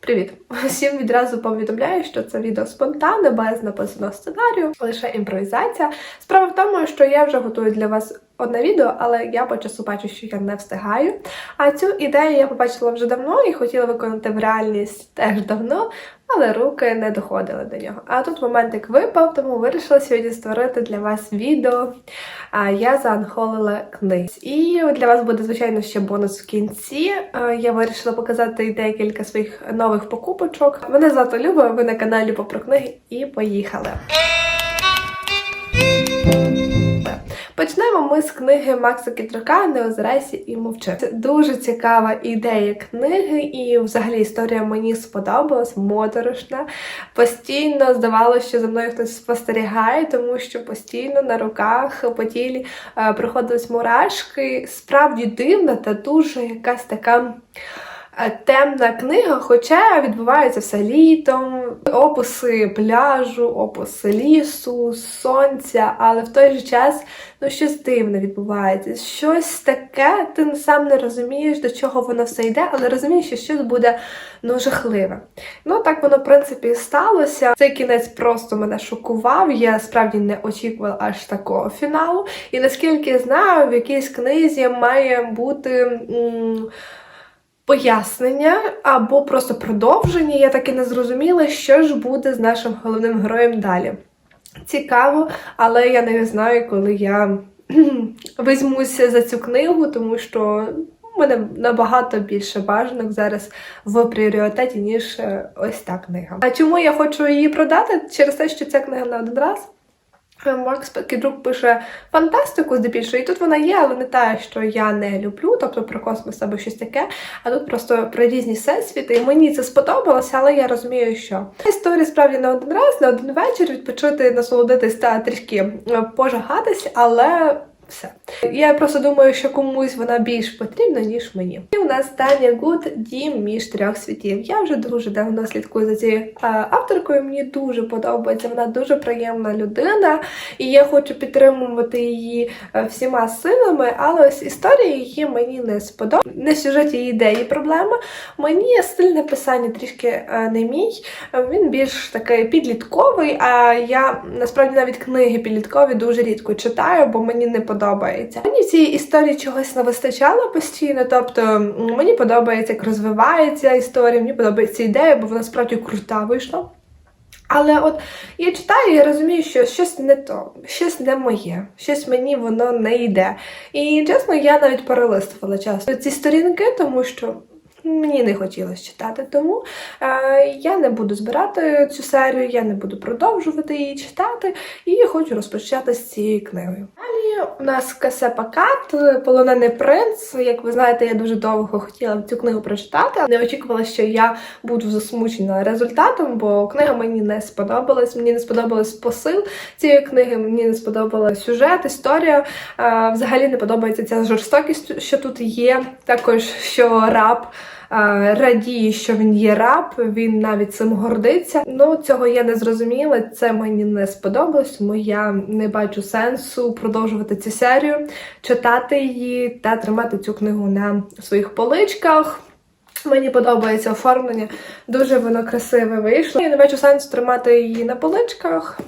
Привіт! Всім відразу повідомляю, що це відео спонтанне, без написаного сценарію, лише імпровізація. Справа в тому, що я вже готую для вас одне відео, але я по часу бачу, що я не встигаю. А цю ідею я побачила вже давно і хотіла виконати в реальність теж давно, але руки не доходили до нього. А тут моментик випав, тому вирішила сьогодні створити для вас відео. А я заанхолила книги. І для вас буде, звичайно, ще бонус в кінці. Я вирішила показати декілька своїх нових покупочок. Мене звати Люба, ви на каналі Попро книги і поїхали. Почнемо ми з книги Макса Кітрака Не озирайся і мовчи. Це дуже цікава ідея книги, і взагалі історія мені сподобалась, моторошна. Постійно здавалося, що за мною хтось спостерігає, тому що постійно на руках по тілі е, проходились мурашки. Справді дивна та дуже якась така. Е, Темна книга, хоча відбувається все літом, описи пляжу, описи лісу, сонця, але в той же час ну, щось дивне відбувається. Щось таке, ти сам не розумієш, до чого воно все йде, але розумієш, що щось буде ну, жахливе. Ну, так воно, в принципі, і сталося. Цей кінець просто мене шокував. Я справді не очікувала аж такого фіналу. І наскільки я знаю, в якійсь книзі має бути. м, Пояснення або просто продовження, я так і не зрозуміла, що ж буде з нашим головним героєм далі. Цікаво, але я не знаю, коли я візьмуся за цю книгу, тому що у мене набагато більше бажанок зараз в пріоритеті, ніж е, ось та книга. А чому я хочу її продати? Через те, що ця книга на один раз. Макс Кідрук пише фантастику здебільшого, і тут вона є, але не та, що я не люблю, тобто про космос або щось таке. А тут просто про різні всесвіти. І мені це сподобалося, але я розумію, що історія справді не один раз, не один вечір відпочити, насолодитись та трішки е, пожагатись, але. Все. Я просто думаю, що комусь вона більш потрібна, ніж мені. І у нас Таня Гуд Дім між трьох світів. Я вже дуже давно слідкую за цією авторкою. Мені дуже подобається. Вона дуже приємна людина, і я хочу підтримувати її е, всіма силами. Але ось історія її мені не сподобалася. Не сюжет її ідеї проблема. Мені стиль написання трішки е, не мій. Він більш такий підлітковий. А я насправді навіть книги підліткові дуже рідко читаю, бо мені не подобається. Мені в цій історії чогось не вистачало постійно. Тобто мені подобається, як розвивається історія, мені подобається ідея, бо вона справді крута вийшла. Але от я читаю, і розумію, що щось не то, щось не моє, щось мені воно не йде. І чесно, я навіть перелистувала часто ці сторінки, тому що мені не хотілося читати. Тому е, я не буду збирати цю серію, я не буду продовжувати її читати, і хочу розпочати з цією книгою. Далі у нас Касе Пакат, Полонений принц. Як ви знаєте, я дуже довго хотіла цю книгу прочитати, не очікувала, що я буду засмучена результатом, бо книга мені не сподобалась. Мені не сподобалась посил цієї книги, мені не сподобалась сюжет, історія. Е, Взагалі не подобається ця жорстокість, що тут є. Також що раб. Радіє, що він є раб, він навіть цим гордиться. Ну цього я не зрозуміла. Це мені не сподобалось, тому я не бачу сенсу продовжувати цю серію, читати її та тримати цю книгу на своїх поличках. Мені подобається оформлення, дуже воно красиве вийшло. Я не бачу сенсу тримати її на поличках.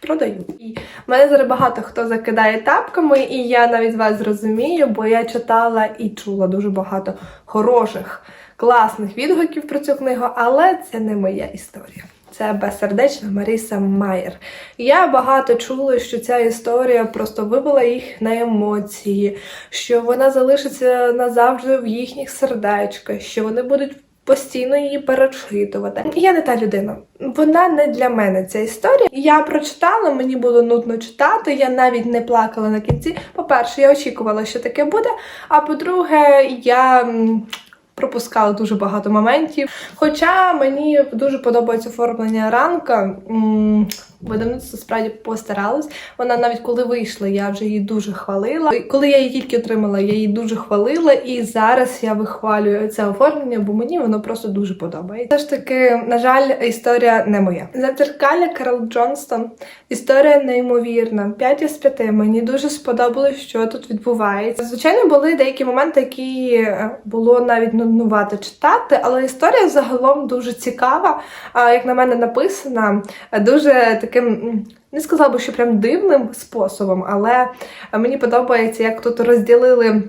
Продаю. І мене зараз багато хто закидає тапками, і я навіть вас зрозумію, бо я читала і чула дуже багато хороших, класних відгуків про цю книгу, але це не моя історія. Це безсердечна Маріса Майер. Я багато чула, що ця історія просто вибила їх на емоції, що вона залишиться назавжди в їхніх сердечках, що вони будуть постійно її перечитувати. Я не та людина. Вона не для мене ця історія. Я прочитала, мені було нудно читати. Я навіть не плакала на кінці. По-перше, я очікувала, що таке буде. А по-друге, я. Пропускала дуже багато моментів. Хоча мені дуже подобається оформлення ранка. Видавництво справді постаралось. Вона навіть коли вийшла, я вже її дуже хвалила. Коли я її тільки отримала, я її дуже хвалила, і зараз я вихвалюю це оформлення, бо мені воно просто дуже подобається. Все ж таки, на жаль, історія не моя. Задзеркалля Карл Джонстон. Історія неймовірна. 5 із 5. Мені дуже сподобалось, що тут відбувається. Звичайно, були деякі моменти, які е, було навіть нуднувато читати, але історія загалом дуже цікава. А як на мене написана, е, дуже таким. Не сказала би, що прям дивним способом, але мені подобається, як тут розділили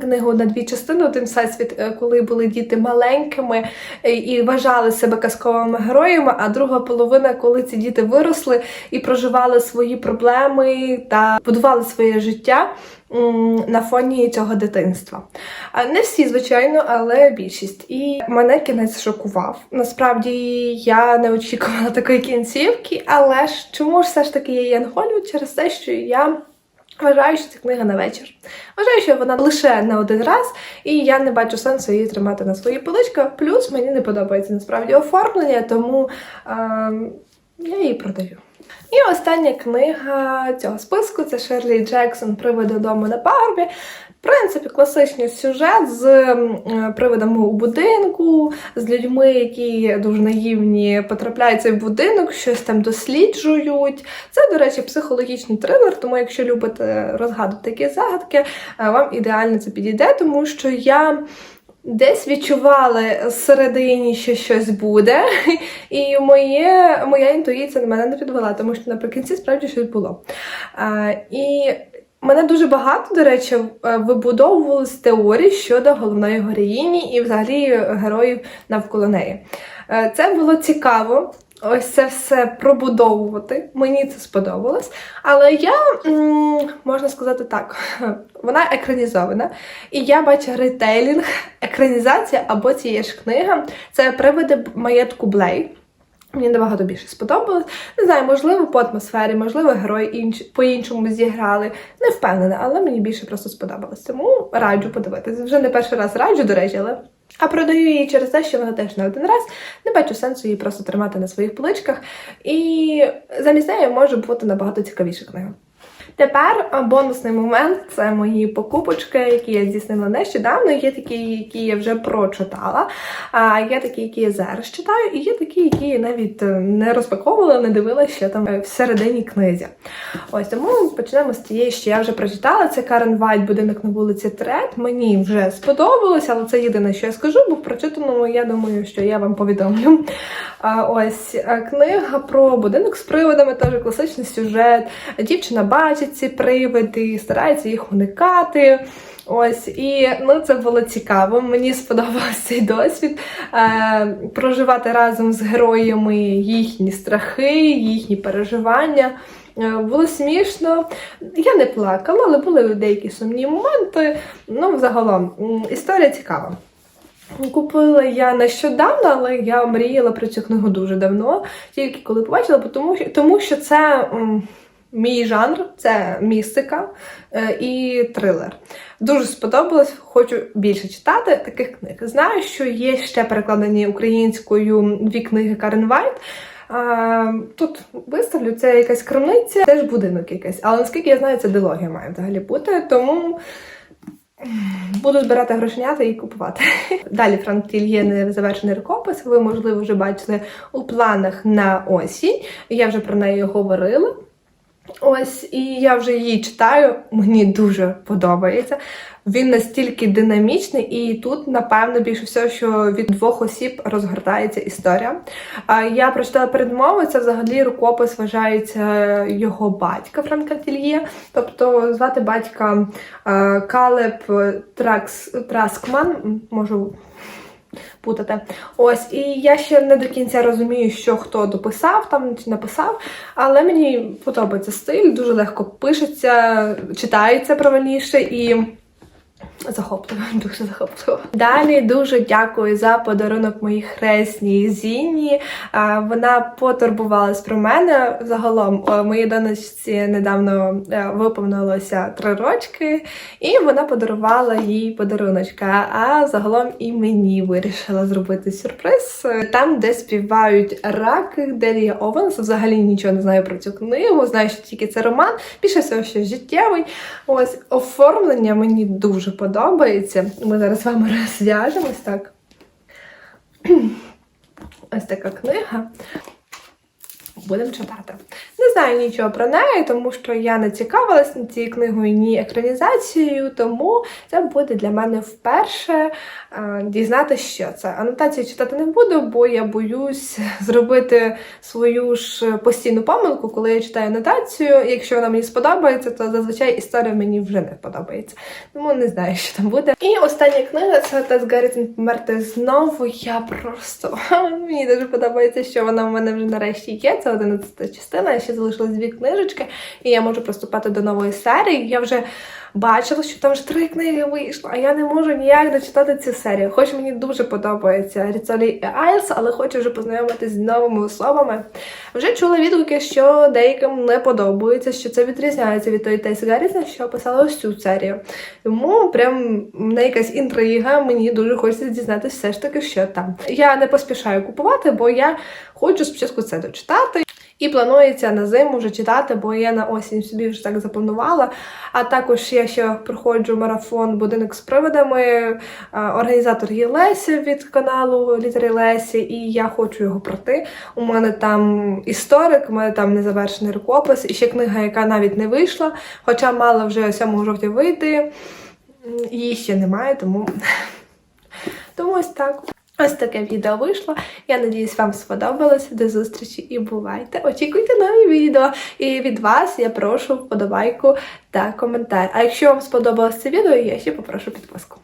книгу на дві частини. Один всесвіт, е, коли були діти маленькими е, і вважали себе казковими героями, а друга половина, коли ці діти виросли і проживали свої проблеми та будували своє життя на фоні цього дитинства. Не всі, звичайно, але більшість. І мене кінець шокував. Насправді я не очікувала такої кінцівки, але ж чому ж все ж таки я її анголю? Через те, що я. Вважаю, що це книга на вечір. Вважаю, що вона лише на один раз, і я не бачу сенсу її тримати на своїй поличках. Плюс мені не подобається насправді оформлення, тому ем, я її продаю. І остання книга цього списку це Шерлі Джексон Приводи додому на пагорбі. Принципі, класичний сюжет з е, привидами у будинку, з людьми, які дуже наївні потрапляють в будинок, щось там досліджують. Це, до речі, психологічний трилер, тому якщо любите розгадувати такі загадки, е, вам ідеально це підійде, тому що я. Десь відчувала всередині, що щось буде, і моє, моя інтуїція на мене не підвела, тому що наприкінці справді щось було. А, і мене дуже багато, до речі, е, вибудовувалось теорій щодо головної героїні і взагалі героїв навколо неї. Е, Це було цікаво. Ось це все пробудовувати. Мені це сподобалось. Але я, можна сказати так, вона екранізована. І я бачу ретейлінг, екранізація або цієї ж книги. Це привиди маєтку Блей. Мені набагато більше сподобалось. Не знаю, можливо, по атмосфері, можливо, герої інш... по-іншому зіграли. Не впевнена, але мені більше просто сподобалось. Тому раджу подивитися. Вже не перший раз раджу, до речі, але. А продаю її через те, що вона теж не один раз. Не бачу сенсу її просто тримати на своїх поличках. І замість неї може бути набагато цікавіша книга. Тепер бонусний момент це мої покупочки, які я здійснила нещодавно. Є такі, які я вже прочитала, є такі, які я зараз читаю, і є такі, які я навіть е, не розпаковувала, не дивилася, що там е, всередині книзі. Ось тому почнемо з тієї, що я вже прочитала. Це Карен Вайт, будинок на вулиці Трет. Мені вже сподобалось, але це єдине, що я скажу, бо в прочитаному я думаю, що я вам повідомлю. Ось е, книга про будинок з привидами, теж класичний сюжет. Дівчина бачить ці привиди, старається їх уникати. Ось, і ну, це було цікаво. Мені сподобався цей досвід е, проживати разом з героями їхні страхи, їхні переживання. Е, Було смішно. Я не плакала, але були деякі сумні моменти. Ну, взагалом, історія цікава. Купила я нещодавно, але я мріяла про цю книгу дуже давно, тільки коли побачила, тому, що- це мій жанр, це містика е, і трилер. Дуже сподобалось, хочу більше читати таких книг. Знаю, що є ще перекладені українською дві книги Карен Вайт. А, тут виставлю, це якась крамниця, теж будинок якийсь. Але наскільки я знаю, це дилогія має взагалі бути, тому буду збирати грошенята і купувати. Далі Франк Тільє незавершений рукопис. Ви, можливо, вже бачили у планах на осінь. Я вже про неї говорила. Ось, і я вже її читаю, мені дуже подобається. Він настільки динамічний, і тут, напевно, більше всього, що від двох осіб розгортається історія. Я прочитала передмову, це взагалі рукопис вважається його батька Франка Тільє. Тобто звати батька е, Калеб Тракс, Траскман, можу путати. Ось, і я ще не до кінця розумію, що хто дописав там чи написав, але мені подобається стиль, дуже легко пишеться, читається правильніше і. Захопливо, дуже захопливо. Далі дуже дякую за подарунок моїй хресній Зіні. Вона потурбувалась про мене. Загалом моїй донечці недавно е, виповнилося три рочки, і вона подарувала їй подаруночка. А загалом і мені вирішила зробити сюрприз. Там, де співають раки, Делія Овенс. Взагалі нічого не знаю про цю книгу. Знаю, що тільки це роман. Більше всього, що життєвий. Ось оформлення мені дуже подобається. Ми зараз з вами розв'яжемось так. Ось така книга. Будемо читати. Знаю нічого про неї, тому що я не цікавилась цією книгою, ні екранізацією, тому це буде для мене вперше е, дізнатися, що це. Анотацію читати не буду, бо я боюсь зробити свою ж постійну помилку, коли я читаю анотацію. Якщо вона мені сподобається, то зазвичай історія мені вже не подобається. Тому не знаю, що там буде. І остання книга це Тес Гаррітон померти знову. Я просто мені дуже подобається, що вона в мене вже нарешті є. Це 11 частина. Ще залишилось дві книжечки, і я можу приступати до нової серії. Я вже бачила, що там вже три книги вийшло, а я не можу ніяк дочитати цю серію. Хоч мені дуже подобається Ріцолі і Айлс, але хочу вже познайомитись з новими особами. Вже чула відгуки, що деяким не подобається, що це відрізняється від тої Тейс Гаррісон, що описала ось цю серію. Тому прям мене якась інтрига, мені дуже хочеться дізнатися все ж таки, що там. Я не поспішаю купувати, бо я хочу спочатку це дочитати. І планується на зиму вже читати, бо я на осінь собі вже так запланувала. А також я ще проходжу марафон Будинок з приводами. Е, Організатор є Леся від каналу Літери Лесі, і я хочу його пройти. У мене там історик, у мене там незавершений рукопис, і ще книга, яка навіть не вийшла, хоча мала вже 7 жовтня вийти. Її ще немає, тому. Тому ось так. Ось таке відео вийшло. Я надіюсь, вам сподобалося. До зустрічі і бувайте. Очікуйте нові відео. І від вас я прошу вподобайку та коментар. А якщо вам сподобалось це відео, я ще попрошу підписку.